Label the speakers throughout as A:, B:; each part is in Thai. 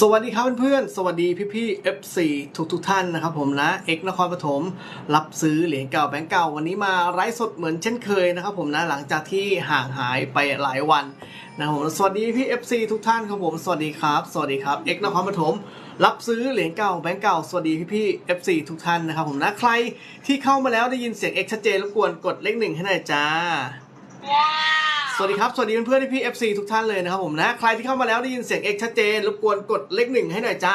A: สวัสดีครับเพื่อนๆ สวัสดีพี่ๆ F4 ทุกทุกท่านนะครับผมนะเอกนครปฐมรับซื้อเหรียญเก่าแบงก์เก่าวันนี้มาไลฟ์สดเหมือนเช่นเคยนะครับผมนะหลังจากที่ห่างหายไปหลายวันนะครับผมสวัสดีพี่ FC ทุกท่านครับผมสวัสดีครับ สวัสดีครับเอกนครปฐมรับซื้อเหรียญเก่าแบงก์เก่าสวัสดีพี่ๆ F4 ทุกท่านนะครับผมนะใครที่เข้ามาแล้วได้ยินเสียงเอกชัดเจนรบกวนกดเลขหนึ่งให้หน่อยจ้า
B: ว้าว
A: สวัสดีครับ สวัสดีเพื่อนๆพี่เอฟซีทุกท่านเลยนะครับผมนะ ใครที่เข้ามาแล้วได้ยินเสียงเอกชัดเจน รบกวนกดเลขหนึ่งให้หน่อยจ้า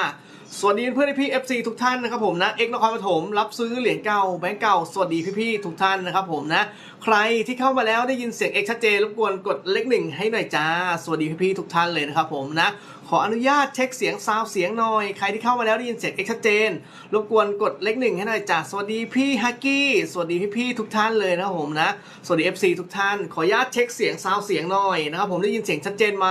A: สวัสดีเพื่อนๆพี่เอฟซีทุกท่านนะครับผมนะ เอกนครปฐมรับซื้อเหรียญเก่าแบงก์เก่า สวัสดีพี่ๆทุกท่านนะครับผมนะใครที่เข้ามาแล้วได้ยินเสียงเอกชัดเจนรบกวนกดเลขหนึ่งให้หน่อยจ้า สวัสดีพี่ๆทุกท่านเลยนะครับผมนะ ขออนุญาตเช็คเสียงซาวเสียงหน่อย ใครที่เข้ามาแล้วได้ยินเสียงเอกชัดเจน รบกวนกดเลขหนึ่งให้หน่อยจ้า สวัสดีพี่ฮักกี้ สวัสดีพี่ๆทุกท่านเลยนะครับผมนะ สวัสดี FC ทุกท่าน ขออนุญาตเช็คเสียงซาวเสียงหน่อยนะครับผมได้ยินเสียงชัดเจนไหม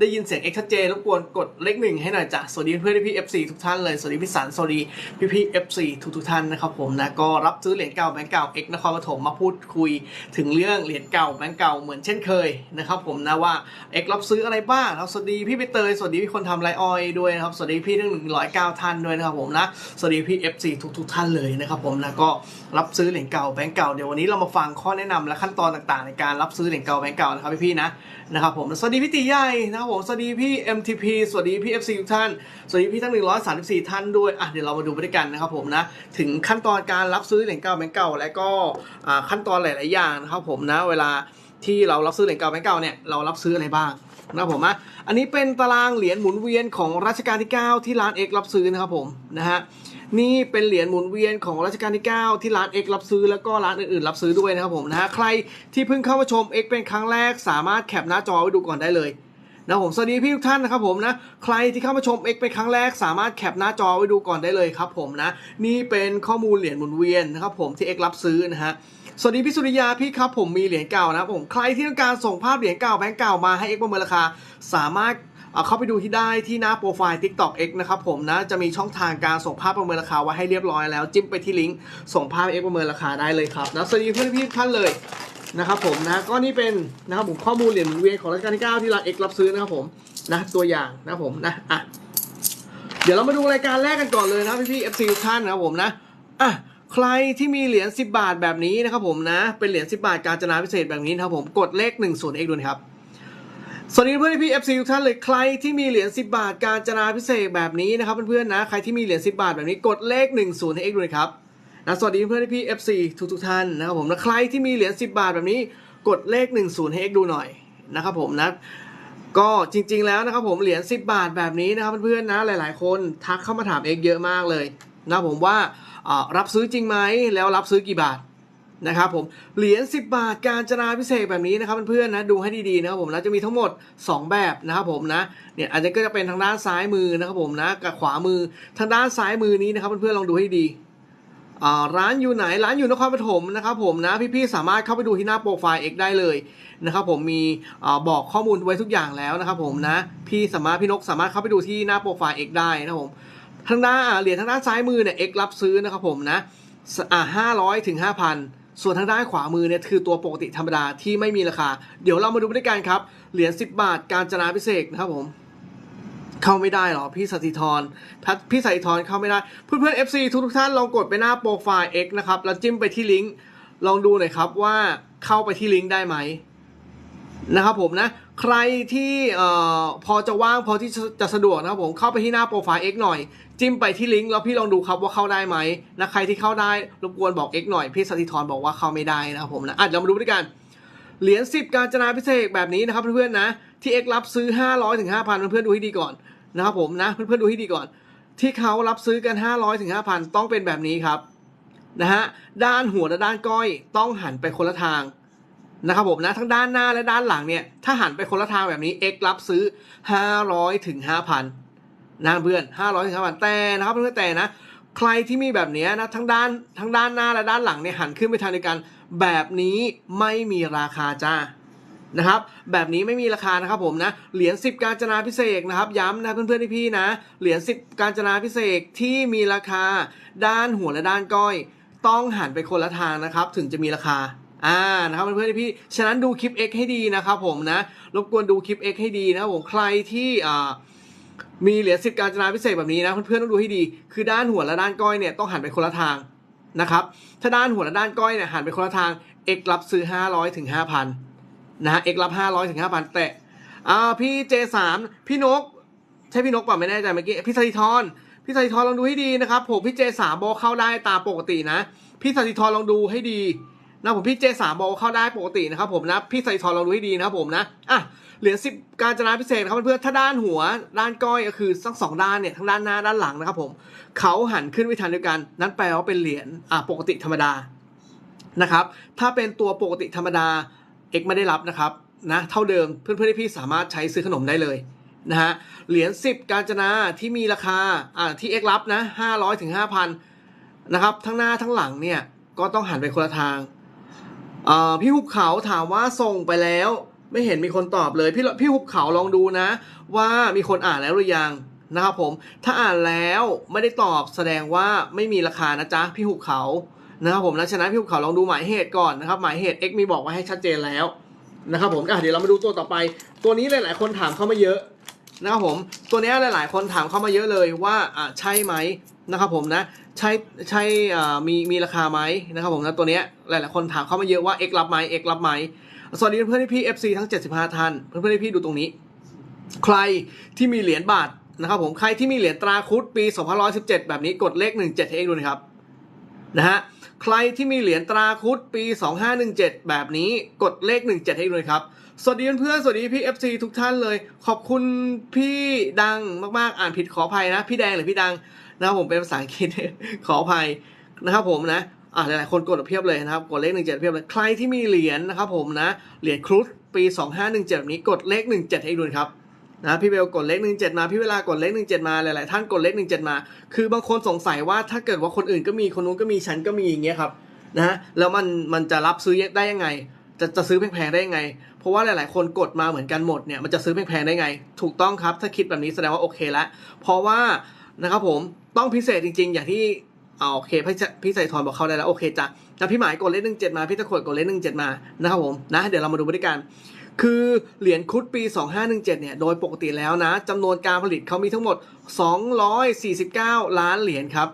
A: ได้ยินเสียงเอกชัดเจนรบกวนกดเลขหนึ่งให้หน่อยจ้ะสวัสดีเพื่อนพี่ FC ทุกท่านเลย สวัสดีพี่สัน สวัสดีพี่พี่ FC ทุกทุกๆท่านนะครับผมนะ ก็รับซื้อเหรียญเก่าแบงก์เก่าเอกนครปฐมมาพูดคุยถึงเรื่องเหรียญเก่าแบงก์เก่าเหมือนเช่นเคยนะครับผมนะว่าเอกรับซื้ออะไรบ้างครับสวัสดีพี่ใบเตยสวัสดีพี่คนทำไรออยด้วยนะครับสวัสดีพี่ทั้งหนึ่งร้อยเก้าท่านด้วยนะครับผมนะสวัสดีพี่ FC ทุกทุกท่านเลยนะครับผมนะก็รับซื้อเหรียญเก่าแบงก์เก่าเดี๋ยววันนี้เรามาฟังข้อแนะนำและขั้นตอนต่างๆ ในการรับซื้อเหรียญเก่าแบงก์เก่านะครับพี่ๆนะนะครับผมสวัสดีพี่ตีใหญ่นะครับผมสวัสดีพี่ MTP สวัสดีพี่ FC ทุกท่านสวัสดีพี่ทั้ง 134 ท่านด้วยอะเดี๋ยวเรามาดูไปด้วยกันนะครับผมนะถึงขั้นตอนการรับซื้อเหรียญเก่าแบงก์เก่าและก็ขั้นตอนหลายอย่างนะครับผมนะเวลาที่เรารับซื้อเหรียญเก่าแบงก์เก่าเนี่ยเรารับซื้ออะไรบ้างนะผมนะอันนี้เป็นตารางเหรียญหมุนเวียนของรัชกาลที่ 9 ที่ร้านเอกรับซื้อนะครับผมนะฮะนี่เป็นเหรียญหมุนเวียนของรัชกาลที่ 9 ที่ร้านเอกรับซื้อแล้วก็ร้านอื่นๆรับซื้อด้วยนะครับผมนะฮะใครที่เพิ่งเข้ามาชมเอกเป็นครั้งแรกสามารถแคปหน้าจอไว้ดูก่อนได้เลยนะผมสวัสดีพี่ทุกท่านนะครับผมนะใครที่เข้ามาชม X เป็นครั้งแรกสามารถแคปหน้าจอไว้ดูก่อนได้เลยครับผมนะนี่เป็นข้อมูลเหรียญหมุนเวียนนะครับผมที่ X รับซื้อนะฮะ สวัสดีพี่สุริยาพี่ครับผมมีเหรียญเก่านะผมใครที่ต้องการส่งภาพเหรียญเก่าแบงก์เก่ามาให้ X ประเมินราคา สามารถเข้าไปดูที่ได้ที่หน้าโปรไฟล์ TikTok X นะครับผมนะจะมีช่องทางการส่งภาพประเมินราคาไว้ให้เรียบร้อยแล้วจิ้มไปที่ลิงก์ส่งภาพ X ประเมินราคาได้เลยครับนะสวัสดีเพื่อนพี่ท่านเลยนะครับผมนะก็นี่เป็นนะครับผมข้อมูลเหรียญหมุนเวียนของรัชกาลที่ 9 ที่ร้านเอกรับซื้อนะครับผมนะตัวอย่างนะครับผมนะอะเดี๋ยวเรามาดูรายการแรกกันก่อนเลยนะพี่พี่ FC ทุกท่านนะครับผมนะอะ ใครที่มีเหรียญ10 บาทแบบนี้นะครับผมนะ เป็นเหรียญ10 บาทการจนาพิเศษแบบนี้นะครับผมกดเลข1 0 x ดูนะครับสวัสดีเพื่อนพี่ FC ทุกท่านเลยใครที่มีเหรียญ10 บาทการจนาพิเศษแบบนี้นะครับเพื่อนๆนะใครที่มีเหรียญ10 บาทแบบนี้กดเลข1 0ให้ x ดูนะครับนะสวัสดีเพื่อนพี่ FC ทุกทุกท่านนะครับผมนะใครที่มีเหรียญ10 บาทแบบนี้ กดเลข 10ให้ X ดูหน่อยนะครับผมนะก็จริง ๆ แล้วนะครับผมเหรียญ10 บาทแบบนี้นะครับเพื่อนๆนะหลาย ๆ คนทักเข้ามาถาม X เยอะมากเลย นะผมว่ารับซื้อจริงไหมแล้วรับซื้อกี่บาทนะครับผมเหรียญ10 บาทการจนาพิเศษแบบนี้นะครับเพื่อนๆนะดูให้ดีๆนะครับผมนะจะมีทั้งหมด 2 แบบนะครับผมนะเนี่ยอันนี้ก็จะเป็นทางด้านซ้ายมือนะครับผมนะกับขวามือทางด้านซ้ายมือนี้นะครับเพื่อนๆลองดูให้ดีร้านอยู่ไหนร้านอยู่นครปฐมนะครับผมนะพี่ๆสามารถเข้าไปดูที่หน้าโปรไฟล์ X ได้เลยนะครับผมมีอบอกข้อมูลไว้ทุกอย่างแล้วนะครับผมนะพี่สามารถพี่นกสามารถเข้าไปดูที่หน้าโปรไฟล์ X ได้นะครับผม ทางด้านเหรียญทางด้านซ้ายมือเนี่ย X รับซื้อนะครับผมนะอ่าห้าร้อยถึงห้าพันส่วนทางด้านขวามือเนี่ยคือตัวปกติธรรมดาที่ไม่มีราคา เดี๋ยวเรามาดูด้วยกันครับ เหรียญ10 บาทการจนาพิเศษนะครับผม เข้าไม่ได้หรอ พี่สถิธรพัดพี่สถิธรเข้าไม่ได้ เพื่อนๆ FC ทุกทุกๆท่านลองกดไปหน้าโปรไฟล์ X นะครับ แล้วจิ้มไปที่ลิงก์ลองดูหน่อยครับว่าเข้าไปที่ลิงก์ได้ไหม นะครับผมนะ ใครที่พอจะว่างพอที่จะสะดวกนะครับผมเข้าไปที่หน้าโปรไฟล์ X หน่อย จิ้มไปที่ลิงก์แล้วพี่ลองดูครับว่าเข้าได้ไหมนะใครที่เข้าได้รบกวนบอก X หน่อยพี่สถิธรบอกว่าเข้าไม่ได้นะครับผมนะอะเดี๋ยวเรามาดูด้วยกันเหรียญ10 การจนาพิเศษแบบนี้นะครับเพื่อนๆนะที่ X รับซื้อ 500ถึง5,000เพื่อนๆดูให้ดีก่อนนะครับผมนะเพื่อนๆดูให้ดีก่อน ที่เขารับซื้อกัน 500ถึง5,000 ต้องเป็นแบบนี้ครับนะฮะด้านหัวและด้านก้อยต้องหันไปคนละทาง นะครับผมนะทั้งด้านหน้าและด้านหลังเนี่ย ถ้าหันไปคนละทางแบบนี้ X รับซื้อ 500ถึง5,000นะเพื่อน500ถึง5,000แต่นะครับเพื่อนแต่นะ ใครที่มีแบบนี้นะทั้งด้านทั้งด้านหน้าและด้านหลังเนี่ยหันขึ้นไปทางเดียวกัน แบบนี้ไม่มีราคาจ้านะครับแบบนี้ไม่มีราคานะครับผมนะเหรียญ10 การจนาพิเศษนะครับย้ำนะเพื่อนๆพี่ๆนะเหรียญ10 การจนาพิเศษที่มีราคาด้านหัวและด้านก้อย ต้องหันไปคนละทางนะครับ ถึงจะมีราคา อ่านะครับเพื่อนๆพี่ฉะนั้นดูคลิป X ให้ดีนะครับผมนะรบกวนดูคลิป X ให้ดีนะครับผมใครที่อ่ามีเหรียญสิบการจนาพิเศษแบบนี้นะเพื่อนๆต้องดูให้ดี คือด้านหัวและด้านก้อยเนี่ยต้องหันไปคนละทางนะครับถ้าด้านหัวและด้านก้อยเนี่ยหันไปคนละทาง X รับซื้อ 500ถึง5,000นะฮะ X รับ500ถึง5,000แต่อ่าพี่ J3 พี่นก ใช่พี่นกเปล่าไม่แน่ใจเมื่อกี้พี่สติธรพี่สติธรลองดูให้ดีนะครับผมพี่ J3 บอเข้าได้ตามปกตินะ พี่สติธรลองดูให้ดี นะผมพี่ J3 บอลเข้าได้ปกตินะครับผมนะพี่สติธรลองดูให้ดีนะครับผมนะอะเหรียญสิบการจนาพิเศษนะครับเพื่อนถ้าด้านหัวด้านก้อยก็คือทั้งสองด้านเนี่ยทั้งด้านหน้าด้านหลังนะครับผมเขาหันขึ้นไปทางเดียวกัน นั่นแปลว่าเป็นเหรียญอะปกติธรรมดานะครับถ้าเป็นตัวปกติธรรมดา X ไม่ได้รับนะครับนะเท่าเดิมเพื่อนๆที่พี่สามารถใช้ซื้อขนมได้เลยนะฮะเหรียญ10 การจนาที่มีราคาอ่าที่ X รับนะ500ถึง5,000นะครับทั้งหน้าทั้งหลังเนี่ยก็ต้องหันไปคนละทาง พี่หุบเขาถามว่าส่งไปแล้ว ไม่เห็นมีคนตอบเลย พี่พี่หุบเขาลองดูนะ ว่ามีคนอ่านแล้วหรือยังนะครับผม ถ้าอ่านแล้วไม่ได้ตอบแสดงว่าไม่มีราคานะจ๊ะพี่หุบเขานะครับผมนะฉะนั้นพี่หุบเขาลองดูหมายเหตุก่อนนะครับหมายเหตุ X มีบอกไว้ให้ชัดเจนแล้วนะครับผมเดี๋ยวเรามาดูตัวต่อไป ตัวนี้หลาย ๆ คนถามเข้ามาเยอะ นะครับผมตัวนี้หลาย ๆ คนถามเข้ามาเยอะเลยว่าอะใช่ไหมนะครับผมนะใช่ใช่มีมีราคาไหมนะครับผมนะตัวนี้ยหลาย ๆ คนถามเข้ามาเยอะว่า X รับไหม X รับไหมสวัสดีเพื่อนๆพี่ FC ทั้ง 75 ท่าน เพื่อนๆพี่ดูตรงนี้ ใครที่มีเหรียญบาทนะครับผมใครที่มีเหรียญตราครุฑปี 2517 แบบนี้กดเลข 17ให้เองดูนะครับนะฮะ ใครที่มีเหรียญตราครุฑปี 2517 แบบนี้กดเลข 17 ให้เองดูนะครับ สวัสดีเพื่อนๆสวัสดีพี่ FC ทุกท่านเลย ขอบคุณพี่ดังมากๆ อ่านผิดขออภัยนะ พี่แดงหรือพี่ดังนะครับผมเป็นภาษาอังกฤษขออภัยนะครับผมนะอ่าหลายๆคนกดเพียบเลยนะครับ กดเลข 17 เพียบเลย ใครที่มีเหรียญนะครับผมนะ เหรียญครุฑปี 2517แบบนี้กดเลข 17 ให้ดูนะครับ นะพี่เบลกดเลข17มาพี่เวลากดเลข17มาหลายๆท่านกดเลข17มา คือบางคนสงสัยว่าถ้าเกิดว่าคนอื่นก็มีคนนู้นก็มีฉันก็มีอย่างเงี้ยครับนะแล้วมันมันจะรับซื้อได้ยังไง จะจะซื้อแพงๆได้ยังไง เพราะว่าหลายๆ คนกดมาเหมือนกันหมดเนี่ยมันจะซื้อแพงๆได้ไง ถูกต้องครับถ้าคิดแบบนี้แสดงว่าโอเคแล้วเพราะว่านะครับผมต้องพิเศษจริง ๆ อย่างที่เอาโอเคพี่พี่ใส่ทอนบอกเขาได้แล้วโอเคจ้ะแล้วพี่หมายกดเลขหนึ่งเจ็ดมาพี่ตะขวดกดเลขหนึ่งเจ็ดมานะครับผมนะเดี๋ยวเรามาดูบริการ คือเหรียญคุดปี 2517 เนี่ย โดยปกติแล้วนะจำนวนการผลิตเขามีทั้งหมด 249 ล้านเหรียญครับ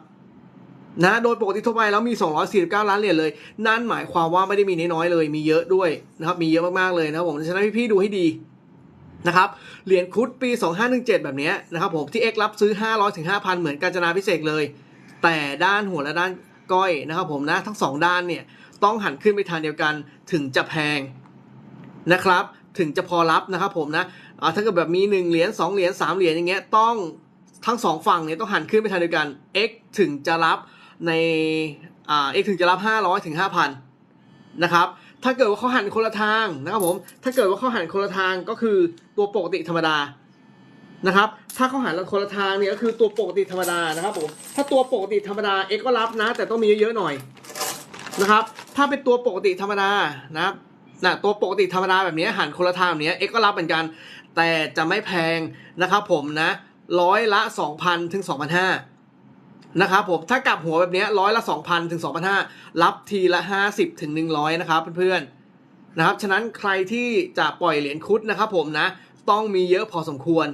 A: นะ โดยปกติทั่วไปแล้วมี 249 ล้านเหรียญเลย นั่นหมายความว่าไม่ได้มีน้อยๆเลย มีเยอะด้วยนะครับ มีเยอะมากๆเลยนะผมฉะนั้นพี่ๆดูให้ดีนะครับ เหรียญคุดปี 2517 แบบนี้นะครับผม ที่ X รับซื้อ 500ถึง5,000 เหมือนกาญจนาพิเศษเลย แต่ด้านหัวและด้านก้อยนะครับผมนะ ทั้งสองด้านเนี่ย ต้องหันขึ้นไปทางเดียวกันถึงจะแพง นะครับ ถึงจะพอรับนะครับผมนะถ้าเกิดแบบมี 1 เหรียญ2เหรียญ3เหรียญอย่างเงี้ยต้องทั้งสองฝั่งเนี่ยต้องหันขึ้นไปทางเดียวกัน X ถึงจะรับในอ่า X ถึงจะรับ 500ถึง5,000นะครับถ้าเกิดว่าเขาหันคนละทางนะครับผม ถ้าเกิดว่าเขาหันคนละทางก็คือตัวปกติธรรมดานะครับ ถ้าเขาหันคนละทางเนี่ยก็คือตัวปกติธรรมดานะครับผม ถ้าตัวปกติธรรมดา X ก็รับนะ แต่ต้องมีเยอะๆหน่อยนะครับ ถ้าเป็นตัวปกติธรรมดานะครับ นะตัวปกติธรรมดาแบบนี้หันคนละทางแบบนี้ X ก็รับเหมือนกัน แต่จะไม่แพงนะครับผมนะร้อยละ 2,000 ถึง 2,500 นะครับผมถ้ากลับหัวแบบนี้ร้อยละ 2,000 ถึง 2,500 รับทีละ 50 ถึง 100 นะครับเพื่อนๆนะครับ ฉะนั้นใครที่จะปล่อยเหรียญคุดนะครับผมนะต้องมีเยอะพอสมควร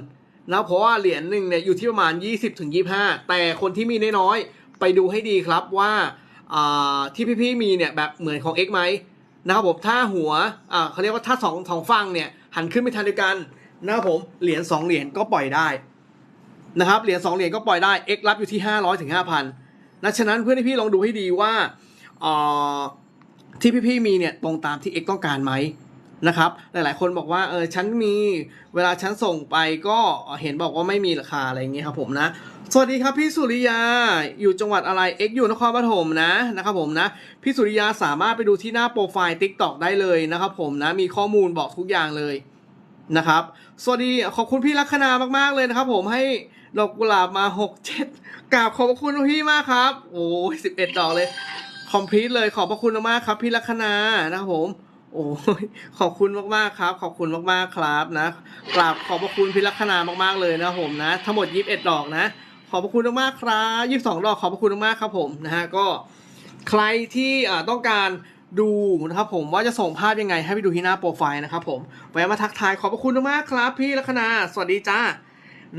A: นะเพราะว่าเหรียญหนึ่งเนี่ยอยู่ที่ประมาณ 20ถึง25 แต่คนที่มีน้อยๆไปดูให้ดีครับว่าอ่าที่พี่ๆมีเนี่ยแบบเหมือนของ X ไหม นะครับผมถ้าหัวอ่าเขาเรียกว่าถ้าสองสองฝั่งเนี่ยหันขึ้นไปทางเดียวกันนะครับผมเหรียญ2เหรียญก็ปล่อยได้นะครับเหรียญ2เหรียญก็ปล่อยได้ X รับอยู่ที่ 500ถึง5,000นะฉะนั้นเพื่อนพี่ลองดูให้ดีว่าอ่าที่พี่ๆมีเนี่ยตรงตามที่ X ต้องการไหม นะครับ หลายๆ คนบอกว่าเออฉันมีเวลาฉันส่งไปก็เห็นบอกว่าไม่มีราคาอะไรอย่างเงี้ยครับผมนะ สวัสดีครับพี่สุริยาอยู่จังหวัดอะไร X อยู่นครปฐมนะนะครับผมนะพี่สุริยาสามารถไปดูที่หน้าโปรไฟล์ TikTok ได้เลยนะครับผมนะมีข้อมูลบอกทุกอย่างเลยนะครับ สวัสดีขอบคุณพี่ลัคนามากๆเลยนะครับ ผมให้ดอกกุหลาบมา6 7กราบขอบคุณพี่มากครับ โอ้ย11ดดอกเลยคอมพลีทเลยขอบพระคุณมากครับพี่ลัคนานะครับผม โอ้ยขอบคุณมากๆครับ ขอบคุณมากๆครับนะกราบขอบพระคุณพิลักษณามากๆเลยนะผมนะ ทั้งหมด21ดอกนะ ขอบพระคุณมากๆครับ22ดอกขอบพระคุณมากๆครับผมนะฮะก็ใครที่ต้องการดูนะครับผมว่าจะส่งภาพยังไงให้ไปดูที่หน้าโปรไฟล์นะครับผมแวะมาทักทายขอบพระคุณมากๆครับ พี่ลักษณาสวัสดีจ้า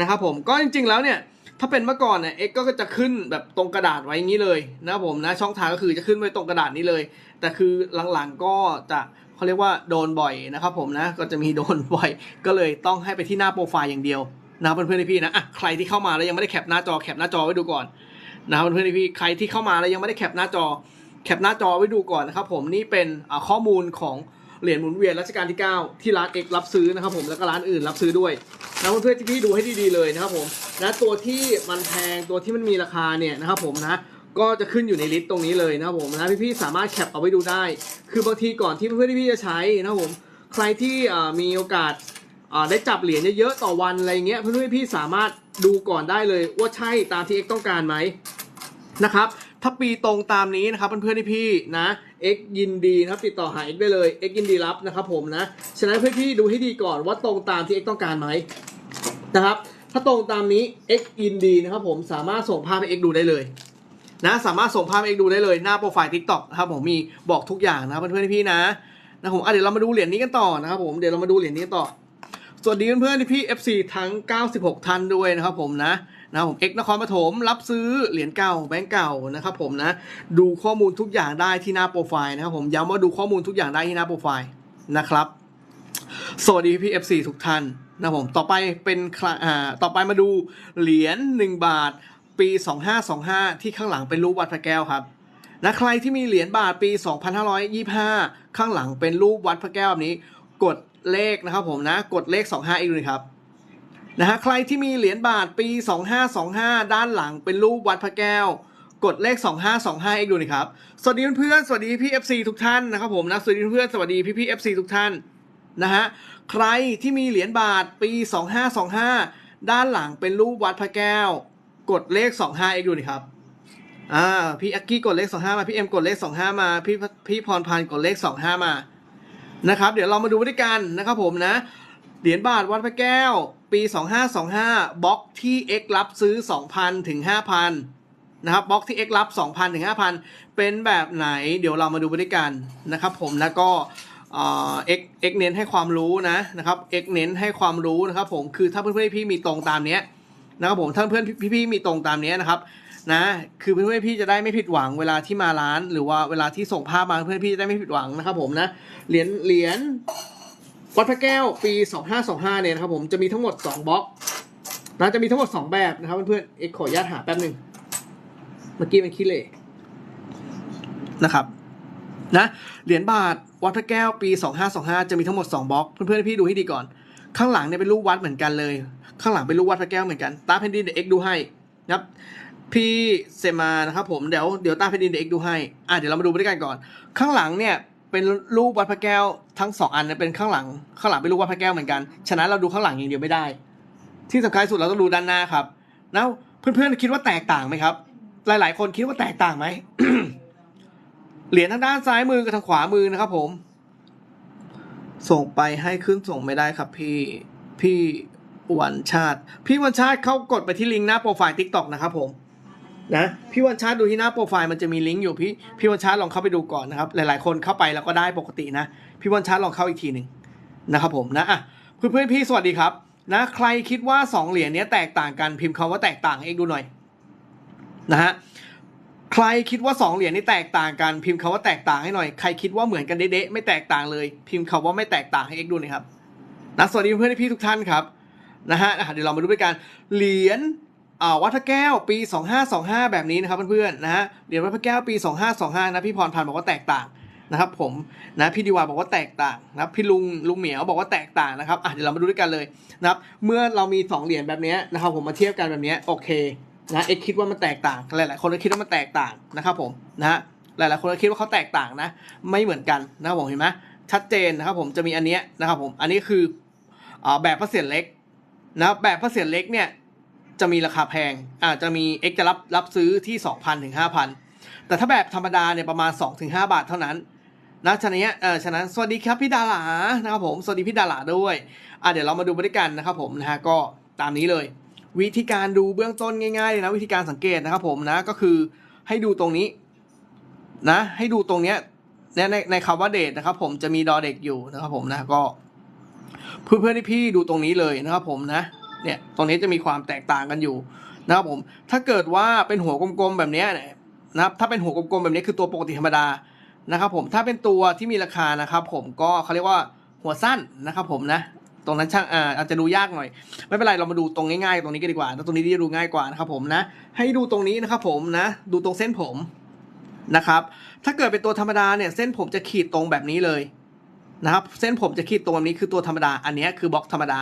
A: นะครับผมก็จริง ๆ แล้วเนี่ย ถ้าเป็นเมื่อก่อนเนี่ย X ก็จะขึ้นแบบตรงกระดาษไว้อย่างนี้เลยนะครับผมนะช่องทางก็คือจะขึ้นไว้ตรงกระดาษนี้เลย แต่คือหลังๆก็จะ เขาเรียกว่าโดนบ่อยนะครับผมนะก็จะมีโดนบ่อย ก็เลยต้องให้ไปที่หน้าโปรไฟล์อย่างเดียวนะเพื่อนๆพี่นะอะใครที่เข้ามาแล้วยังไม่ได้แคปหน้าจอแคปหน้าจอไว้ดูก่อนนะเพื่อนๆพี่ใครที่เข้ามาแล้วยังไม่ได้แคปหน้าจอแคปหน้าจอไว้ดูก่อนนะครับผมนี่เป็นข้อมูลของเหรียญหมุนเวียนรัชกาลที่ 9 ที่ร้านเอกรับซื้อนะครับผมแล้วก็ร้านอื่นรับซื้อด้วยนะเพื่อนๆที่พี่ดูให้ดีๆเลยนะครับผมนะตัวที่มันแพงตัวที่มันมีราคาเนี่ยนะครับผมนะ ก็จะขึ้นอยู่ในลิสต์ตรงนี้เลยนะครับผมนะพี่ๆสามารถแคปเอาไว้ดูได้ คือบางทีก่อนที่เพื่อนๆที่พี่จะใช้นะครับผมใครที่มีโอกาสได้จับเหรียญเยอะๆต่อวันอะไรเงี้ยเพื่อนๆพี่สามารถดูก่อนได้เลยว่าใช่ตามที่เอกต้องการไหมนะครับถ้าปีตรงตามนี้นะครับเพื่อนๆที่พี่นะ X ยินดีนะครับติดต่อหา X ได้เลย X ยินดีรับนะครับผมนะฉะนั้นเพื่อนพี่ดูให้ดีก่อนว่าตรงตามที่ X ต้องการไหมนะครับถ้าตรงตามนี้ X ยินดีนะครับผมสามารถส่งภาพให้ X ดูได้เลย นะสามารถส่งภาพให้ X ดูได้เลยหน้าโปรไฟล์ TikTok นะครับผมมีบอกทุกอย่างนะครับเพื่อนๆพี่นะนะผมเดี๋ยวเรามาดูเหรียญนี้กันต่อนะครับผมเดี๋ยวเรามาดูเหรียญนี้ต่อ สวัสดีเพื่อนๆที่พี่ FC ทั้ง 96 ท่านด้วยนะครับผมนะนะผมเอกนครปฐมรับซื้อเหรียญเก่าแบงก์เก่านะครับผมนะดูข้อมูลทุกอย่างได้ที่หน้าโปรไฟล์นะครับผมย้ำว่าดูข้อมูลทุกอย่างได้ที่หน้าโปรไฟล์นะครับสวัสดีพี่ FC ทุกท่านนะผมต่อไปเป็นคลาอ่าต่อไปมาดูเหรียญ1บาท ปี 2525 ที่ข้างหลังเป็นรูปวัดพระแก้วครับนะใครที่มีเหรียญบาทปี 2525 ข้างหลังเป็นรูปวัดพระแก้วแบบนี้ กดเลขนะครับผมนะกดเลข 25 อีกเลยครับนะฮะใครที่มีเหรียญบาทปี 2525 ด้านหลังเป็นรูปวัดพระแก้ว กดเลข 2525อีกดูนะครับสวัสดีเพื่อนๆสวัสดีพี่ FC ทุกท่านนะครับผมนะสวัสดีเพื่อนสวัสดีพี่พี่ FC ทุกท่านนะฮะใครที่มีเหรียญบาทปี 2525 ด้านหลังเป็นรูปวัดพระแก้ว กดเลข 25อีกดูนะครับ อ่า พี่อักกี้กดเลข 25 มา พี่เอ็มกดเลข 25 มา พี่พี่พรพันธ์กดเลข 25 มา นะครับ เดี๋ยวเรามาดูด้วยกันนะครับผมนะ เหรียญบาทวัดพระแก้ว ปี 2525บล็อกที่ X รับซื้อ 2,000 ถึง 5,000 นะครับบล็อกที่ X รับ 2,000 ถึง 5,000 เป็นแบบไหน เดี๋ยวเรามาดูไปด้วยกันนะครับผม แล้วก็เอ่อ X X เน้นให้ความรู้นะนะครับ X เน้นให้ความรู้นะครับผม คือถ้าเพื่อนๆพี่มีตรงตามเนี้ย นะครับผมถ้านเพื่อนพี่ๆมีตรงตามนี้นะครับนะคือเพื่อนๆพี่จะได้ไม่ผิดหวังเวลาที่มาร้าน หรือว่าเวลาที่ส่งภาพมาเพื่อนพี่จะได้ไม่ผิดหวังนะครับผมนะเหรียญเหรียญวัดพระแก้วปี 2525เนี่ยนะครับผมจะมีทั้งหมด2บล็อกนะจะมีทั้งหมด 2 แบบนะครับเพื่อนๆเอ็กขออนุญาตหาแป๊บหนึ่งเมื่อกี้มันขี้เหร่นะครับนะเหรียญบาทวัดพระแก้วปี 2525 จะมีทั้งหมด 2บล็อกเพื่อนๆพี่ดูให้ดีก่อน ข้างหลังเนี่ยเป็นรูปวัดเหมือนกันเลย ข้างหลังเป็นรูปวัดพระแก้วเหมือนกัน ตาแผ่นดินเดเอ็กดูให้นะครับ พี่เซมานะครับผม เดี๋ยวเดี๋ยวตาแผ่นดินเดเอ็กดูให้ อะเดี๋ยวเรามาดูไปด้วยกันก่อน ข้างหลังเนี่ยเป็นรูปวัดพระแก้วทั้งสองอันเนี่ยเป็นข้างหลัง ข้างหลังเป็นรูปวัดพระแก้วเหมือนกัน ฉะนั้นเราดูข้างหลังอย่างเดียวไม่ได้ ที่สำคัญสุดเราต้องดูด้านหน้าครับแล้วเพื่อนๆคิดว่าแตกต่างไหมครับ หลายๆ คนคิดว่าแตกต่างไหมเหรียญทางด้านซ้ายมือกับทางขวามือนะครับผม ส่งไปให้ขึ้นส่งไม่ได้ครับ พี่พี่ วันชาติ พี่วันชาติเขากดไปที่ลิงก์หน้าโปรไฟล์ t ิ k t o k นะครับผมนะพี่วันชาติดูที่หน้าโปรไฟล์มันจะมีลิงก์อยู่พี่พี่วันชาติลองเข้าไปดูก่อนนะครับ หลายๆ คนเข้าไปแล้วก็ได้ปกตินะ พี่วันชาติลองเข้าอีกทีหนึ่งนะครับผมนะอะเพื่อนๆพี่สวัสดีครับนะใครคิดว่าสองเหรียญนี้แตกต่างกันพิมพ์คำว่าแตกต่างให้เอกดูหน่อยนะฮะใครคิดว่าสองเหรียญนี้แตกต่างกันพิมพ์คำว่าแตกต่างให้หน่อยใครคิดว่าเหมือนกันเด๊ะๆไม่แตกต่างเลย พิมพ์คำว่าไม่แตกต่างให้เอกดูหน่อยครับนะสวัสดีเพื่อนพี่ทุกท่านครับ นะฮะเดี๋ยวเรามาดูด้วยกันเหรียญวัดพระแก้วปี 2525 แบบนี้นะครับเพื่อนๆนะฮะเหรียญวัดพระแก้วปี 2525 นะพี่พรพันธ์บอกว่าแตกต่างนะครับผมนะพี่ดิวาบอกว่าแตกต่างนะพี่ลุงลุงเหมียวบอกว่าแตกต่างนะครับอะเดี๋ยวเรามาดูด้วยกันเลยนะครับเมื่อเรามี 2 เหรียญแบบนี้นะครับผมมาเทียบกันแบบนี้โอเคนะเอ็กคิดว่ามันแตกต่างหลายๆคนก็คิดว่ามันแตกต่างนะครับผมนะฮะหลายๆคนก็คิดว่าเขาแตกต่างนะ ไม่เหมือนกันนะครับผมเห็นไหมชัดเจนนะครับผมจะมีอันเนี้ยนะครับผมอันนี้คือแบบพระเศียรเล็ก นะแบบพระเศียรเล็กเนี่ยจะมีราคาแพงอาจจะมี X จะรับรับซื้อที่ 2,000ถึง5,000 แต่ถ้าแบบธรรมดาเนี่ยประมาณ2ถึง5บาทเท่านั้นนะฉะนั้นเออฉะนั้นสวัสดีครับพี่ดารานะครับผมสวัสดีพี่ดาราด้วยอะเดี๋ยวเรามาดูบริกันนะครับผมนะฮะก็ตามนี้เลย วิธีการดูเบื้องต้นง่ายๆเลยนะวิธีการสังเกตนะครับผมนะก็คือให้ดูตรงนี้นะให้ดูตรงเนี้ยในในในคำว่าเดทนะครับผมจะมีดอเด็กอยู่นะครับผมนะก็ เพื่อนๆที่พี่ดูตรงนี้เลยนะครับผมนะเนี่ยตรงนี้จะมีความแตกต่างกันอยู่นะครับผมถ้าเกิดว่าเป็นหัวกลมๆแบบนี้ยเนี่ยนะครับถ้าเป็นหัวกลมๆแบบนี้คือตัวปกติธรรมดานะครับผมถ้าเป็นตัวที่มีราคานะครับผมก็เขาเรียกว่าหัวสั้นนะครับผมนะตรงนั้นช่างอ่าอาจจะดูยากหน่อย ไม่เป็นไรเรามาดูตรงง่ายๆตรงนี้กันดีกว่าแล้วตรงนี้ที่ดูง่ายกว่านะครับผมนะให้ดูตรงนี้นะครับผมนะดูตรงเส้นผมนะครับถ้าเกิดเป็นตัวธรรมดาเนี่ยเส้นผมจะขีดตรงแบบนี้เลย นะครับ เส้นผมจะขีดตรงแบบนี้คือตัวธรรมดา อันนี้คือบล็อกธรรมดา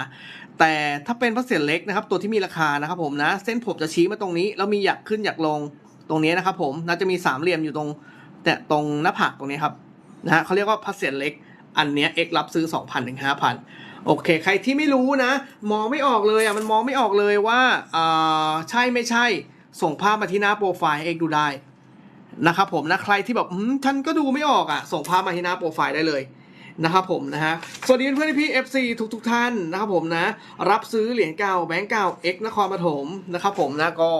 A: แต่ถ้าเป็นพระเศียรเล็กนะครับ ตัวที่มีราคานะครับผมนะ เส้นผมจะชี้มาตรงนี้ แล้วมีหยักขึ้นหยักลงตรงนี้นะครับผมน่าจะมีสามเหลี่ยมอยู่ตรงแต่ตรงหน้าผากตรงนี้ครับนะฮะเขาเรียกว่าพระเศียรเล็ก อันเนี้ยเอ็กรับซื้อ 2,000ถึง5,000 โอเค ใครที่ไม่รู้นะ มองไม่ออกเลยอะมันมองไม่ออกเลยว่าอ่าใช่ไม่ใช่ ส่งภาพมาที่หน้าโปรไฟล์เอกดูได้นะครับผมนะใครที่แบบฉันก็ดูไม่ออกอะ ส่งภาพมาที่หน้าโปรไฟล์ได้เลย นะครับผมนะฮะสวัสดีเพื่อนพี่ FC ทุกทุกท่านนะครับผมนะ รับซื้อเหรียญเก่าแบงก์เก่า X นครปฐมนะครับผมนะก็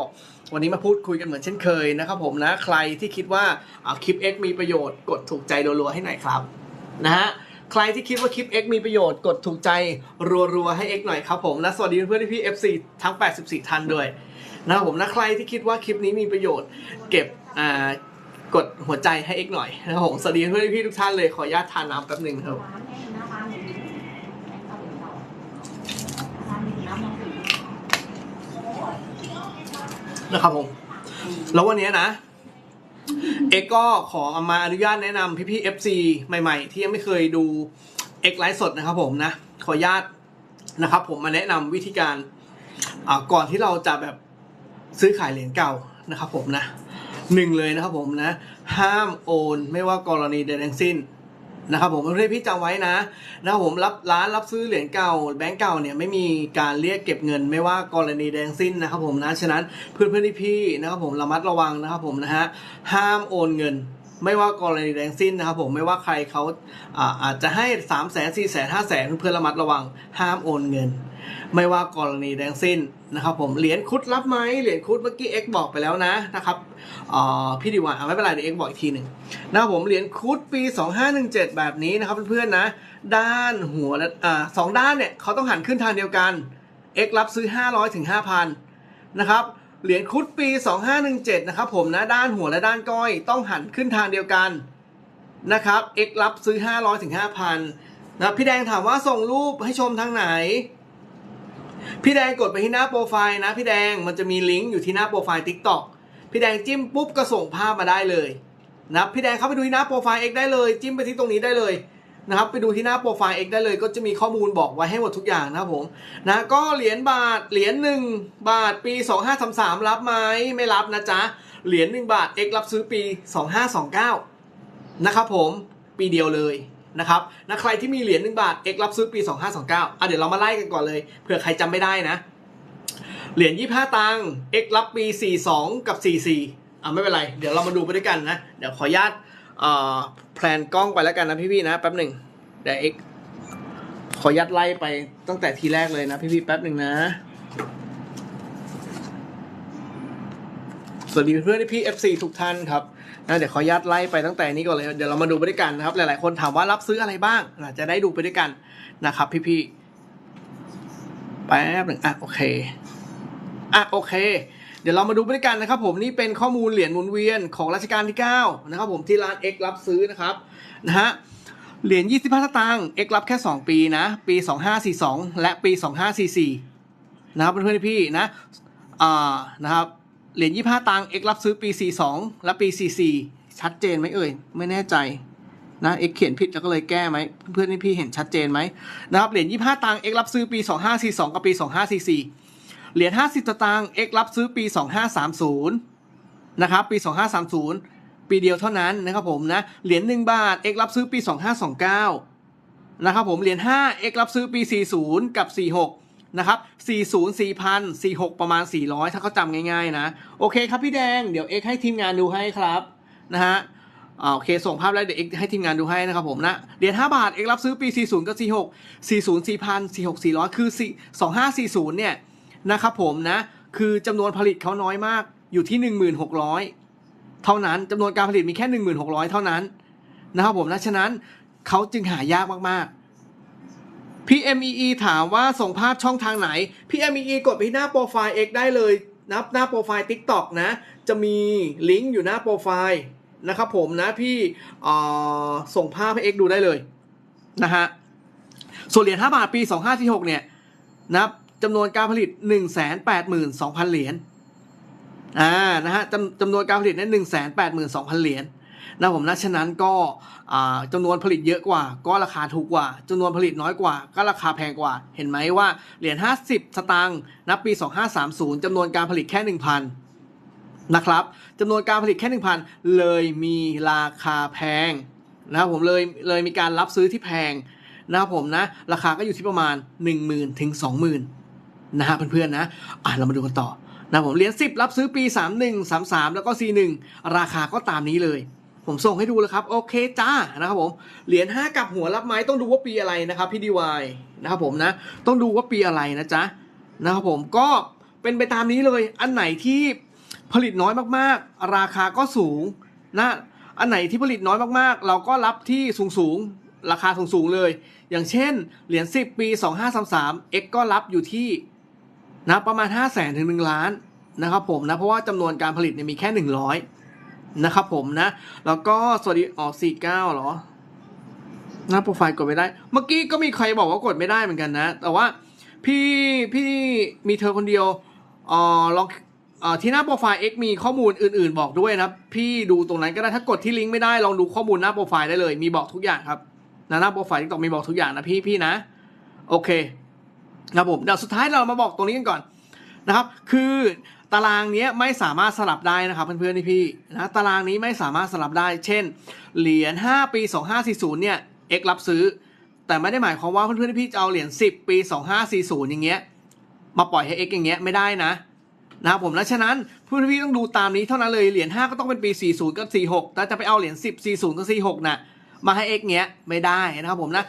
A: วันนี้มาพูดคุยกันเหมือนเช่นเคยนะครับผมนะใครที่คิดว่าอ่าคลิป X มีประโยชน์กดถูกใจรัวๆให้หน่อยครับนะฮะใครที่คิดว่าคลิป X มีประโยชน์กดถูกใจรัวๆให้ X หน่อยครับผมนะสวัสดีเพื่อนพี่ FC ทั้ง 84 ท่านด้วยนะครับผมนะใครที่คิดว่าคลิปนี้มีประโยชน์ เก็บอ่า กดหัวใจให้ X หน่อยนะครับผมสวัสดีเพื่อนพี่ทุกท่านเลยขออนุญาตทานน้ำแป๊บหนึ่งครับนะครับผมแล้ววันนี้นะ เอกก็ขอเอามาอนุญาตแนะนำพี่ๆ FC ใหม่ๆ ที่ยังไม่เคยดูเอกไลฟ์สดนะครับผมนะ ขออนุญาตนะครับ ผมมาแนะนำวิธีการก่อนที่เราจะแบบซื้อขายเหรียญเก่านะครับ ผมนะ หนึ่งเลยนะครับผมนะ ห้ามโอน ไม่ว่ากรณีใดทั้งสิ้นนะครับผมเพื่อนพี่จำไว้นะนะครับผมรับร้านรับซื้อเหรียญเก่าแบงก์เก่าเนี่ยไม่มีการเรียกเก็บเงิน ไม่ว่ากรณีใดงสิ้นนะครับผมนะฉะนั้นเพื่อนเพื่อนพี่นะครับผมระมัดระวังนะครับผมนะฮะห้ามโอนเงิน ไม่ว่ากรณีใดทั้งสิ้นนะครับผมไม่ว่าใครเขาอาอาจจะให้3ามแสนสี่แสนห้าแสนเพื่อนๆระมัดระวังห้ามโอนเงิน ไม่ว่ากรณีใดทั้งสิ้นนะครับผมเหรียญคุดรับไหมเหรียญคุดเมื่อกี้เอ็กบอกไปแล้วนะนะครับพี่ดีวันเอาไม่เป็นไรเดี๋ยวเอ็กบอกอีกทีหนึ่งนะครับผมเหรียญคุดปี 2517 แบบนี้นะครับเพื่อนๆนะด้านหัวอ่าสองด้านเนี่ยเขาต้องหันขึ้นทางเดียวกัน X รับซื้อ 500ถึง5,000นะครับ เหรียญคุดปี 2517 นะครับผมนะด้านหัวและด้านก้อยต้องหันขึ้นทางเดียวกันนะครับ X รับซื้อ 500ถึง5,000นะพี่แดงถามว่าส่งรูปให้ชมทางไหน พี่แดงกดไปที่หน้าโปรไฟล์นะ พี่แดงมันจะมีลิงก์อยู่ที่หน้าโปรไฟล์ TikTok พี่แดงจิ้มปุ๊บก็ส่งภาพมาได้เลยนะพี่แดงเข้าไปดูที่หน้าโปรไฟล์ X ได้เลย จิ้มไปที่ตรงนี้ได้เลย นะครับไปดูที่หน้าโปรไฟล์ X ได้เลยก็จะมีข้อมูลบอกไว้ให้หมดทุกอย่างนะครับผมนะก็เหรียญบาทเหรียญหนึ่งบาทปี 2533 รับไหมไม่รับนะจ๊ะ เหรียญหนึ่งบาท X รับซื้อปี 2529 นะครับผมปีเดียวเลยนะครับนะใครที่มีเหรียญหนึ่งบาท X รับซื้อปี 2529อะเดี๋ยวเรามาไล่กันก่อนเลยเผื่อใครจำไม่ได้นะ เหรียญ25 ตังค์ X รับปี 42 กับ 44อะไม่เป็นไร เดี๋ยวเรามาดูไปด้วยกันนะ เดี๋ยวขออนุญาตอ่อ แพลนกล้องไปแล้วกันนะพี่ๆนะแป๊บหนึ่งเดี๋ยว X ขออนุญาตไล่ไปตั้งแต่ทีแรกเลยนะพี่ๆแป๊บหนึ่งนะสวัสดีเพื่อนพี่ FC ทุกท่านครับนะเดี๋ยวขออนุญาตไล่ไปตั้งแต่นี้ก่อนเลย เดี๋ยวเรามาดูไปด้วยกันนะครับ หลายๆคนถามว่ารับซื้ออะไรบ้างนะจะได้ดูไปด้วยกันนะครับ พี่ๆแป๊บหนึ่งอะโอเคอะโอเค เดี๋ยวเรามาดูไปด้วยกันนะครับ ผมนี่เป็นข้อมูลเหรียญหมุนเวียนของรัชกาลที่ 9 นะครับ ผมที่ร้าน X รับซื้อนะครับนะฮะเหรียญ25สตางค์ X รับแค่ 2 ปีนะ ปี 2542 และปี 2544 นะครับเพื่อนๆพี่นะอ่านะครับเหรียญ25ตังค์ X รับซื้อปี 42 และปี 44 ชัดเจนไหมเอ่ย ไม่แน่ใจนะ X เขียนผิดแล้วก็เลยแก้ไหมเพื่อนๆพี่เห็นชัดเจนไหมนะครับเหรียญ25ตังค์ X รับซื้อปี 2542 กับปี 2544 เหรียญ50 สตางค์ X รับซื้อปี 2530 นะครับ ปี 2530 ปีเดียวเท่านั้นนะครับผมนะ เหรียญ1บาท X รับซื้อปี 2529 นะครับผม เหรียญ5 X รับซื้อปี 40 กับ 46 นะครับ 40 4,000 46 ประมาณ 400 ถ้าเขาจำง่ายๆนะ โอเคครับพี่แดง เดี๋ยว X ให้ทีมงานดูให้ครับนะฮะโอเค ส่งภาพแล้วเดี๋ยว X ให้ทีมงานดูให้นะครับผมนะ เหรียญ5บาท X รับซื้อปี 40 กับ 46 40 4,000 46 400 คือ 2540 เนี่ย นะครับผมนะ คือจำนวนผลิตเขาน้อยมากอยู่ที่ 1,600 เท่านั้นจำนวนการผลิตมีแค่ 1,600 เท่านั้นนะครับผมนะฉะนั้นเขาจึงหายากมากๆพี่ MEE ถามว่าส่งภาพช่องทางไหนพี่ MEE กดไปที่หน้าโปรไฟล์ X ได้เลยนะหน้าโปรไฟล์ TikTok นะ จะมีลิงก์อยู่หน้าโปรไฟล์นะครับผมนะพี่ส่งภาพให้ X ดูได้เลยนะฮะส่วนเหรียญ5บาทปี 2546เนี่ยนะครับ จำนวนการผลิต 182,000 เหรียญอ่านะฮะจำจำนวนการผลิตเนี่ย182,000 เหรียญนะผมนะฉะนั้นก็อ่าจำนวนผลิตเยอะกว่า ก็ราคาถูกกว่าจำนวนผลิตน้อยกว่า ก็ราคาแพงกว่า เห็นไหมว่าเหรียญ50 สตางค์นะปี 2530จำนวนการผลิตแค่ 1,000นะครับจำนวนการผลิตแค่ 1,000 เลยมีราคาแพงนะครับผมเลยเลยมีการรับซื้อที่แพงนะครับผมนะ ราคาก็อยู่ที่ประมาณ 10,000 ถึง 20,000 นะฮะเพื่อนๆนะอะเรามาดูกันต่อนะผมเหรียญ10 รับซื้อปี 31 33 แล้วก็ C1 ราคาก็ตามนี้เลย ผมส่งให้ดูแล้วครับ โอเคจ้านะครับผมเหรียญ5กับหัวรับไม้ต้องดูว่าปีอะไรนะครับพี่ดีวายนะครับผมนะ ต้องดูว่าปีอะไรนะจ๊ะนะครับผมก็เป็นไปตามนี้เลย อันไหนที่ผลิตน้อยมากๆ ราคาก็สูงนะอันไหนที่ผลิตน้อยมากๆ เราก็รับที่สูงๆราคาสูงๆเลย อย่างเช่นเหรียญ10 ปี 2533 X ก็รับอยู่ที่ นะประมาณ 5 0 0แสนถึง 1 ล้านนะครับผมนะเพราะว่าจำนวนการผลิตเนี่ยมีแค่ 100 นะครับผมนะ แล้วก็สวัสดีออก49เหรอหน้าโปรไฟล์กดไม่ได้ เมื่อกี้ก็มีใครบอกว่ากดไม่ได้เหมือนกันนะ แต่ว่าพี่พี่มีเธอคนเดียวอ่อลองอที่หน้าโปรไฟล์ X มีข้อมูลอื่น ๆ บอกด้วยนะพี่ดูตรงนั้นก็ได้ถ้ากดที่ลิงก์ไม่ได้ลองดูข้อมูลหน้าโปรไฟล์ได้เลย มีบอกทุกอย่างครับนะหน้าโปรไฟล์ที่ต้องมีบอกทุกอย่างนะพี่พี่นะ โอเค ครับผมเดี๋ยวสุดท้ายเรามาบอกตรงนี้กันก่อนนะครับ คือตารางนี้ไม่สามารถสลับได้นะครับเพื่อนๆที่พี่นะตารางนี้ไม่สามารถสลับได้ เช่น เหรียญ5ปี 2540เนี่ย X รับซื้อ แต่ไม่ได้หมายความว่าเพื่อนๆที่พี่จะเอาเหรียญ10 ปี 2540 อย่างเงี้ยมาปล่อยให้ X อย่างเงี้ยไม่ได้นะนะครับผมนะฉะนั้นเพื่อนๆพี่ต้องดูตามนี้เท่านั้นเลยเหรียญ5ก็ต้องเป็นปี 40 กับ 46 แต่จะไปเอาเหรียญ10 40 กับ 46น่ะ มาให้ X เงี้ยไม่ได้นะครับผมนะ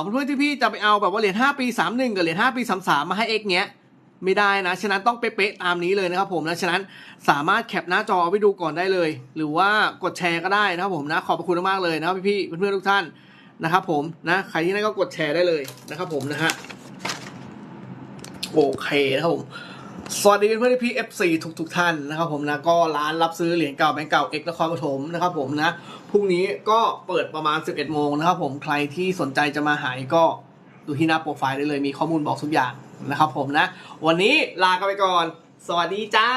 A: เพื่อนที่พี่จะไปเอาแบบว่าเหรียญ5ปี 31 กับเหรียญ5ปี 33 มาให้ X เงี้ยไม่ได้นะ ฉะนั้นต้องเป๊ะๆตามนี้เลยนะครับผมนะ ฉะนั้นสามารถแคปหน้าจอเอาไปดูก่อนได้เลย หรือว่ากดแชร์ก็ได้นะครับผมนะ ขอบพระคุณมากเลยนะครับพี่ๆเพื่อนๆทุกท่านนะครับผมนะ ใครที่นั่นก็กดแชร์ได้เลยนะครับผมนะฮะ โอเคนะครับผม สวัสดีเพื่อนๆพี่ FC ทุกทุกๆท่านนะครับผมนะ ก็ร้านรับซื้อเหรียญเก่าแบงก์เก่าเอกนครปฐมนะครับผมนะ พรุ่งนี้ก็เปิดประมาณ 11 โมงนะครับผมใครที่สนใจจะมาหายก็ดูที่หน้าโปรไฟล์ได้เลยมีข้อมูลบอกทุกอย่างนะครับผมนะ วันนี้ลากันไปก่อน สวัสดีจ้า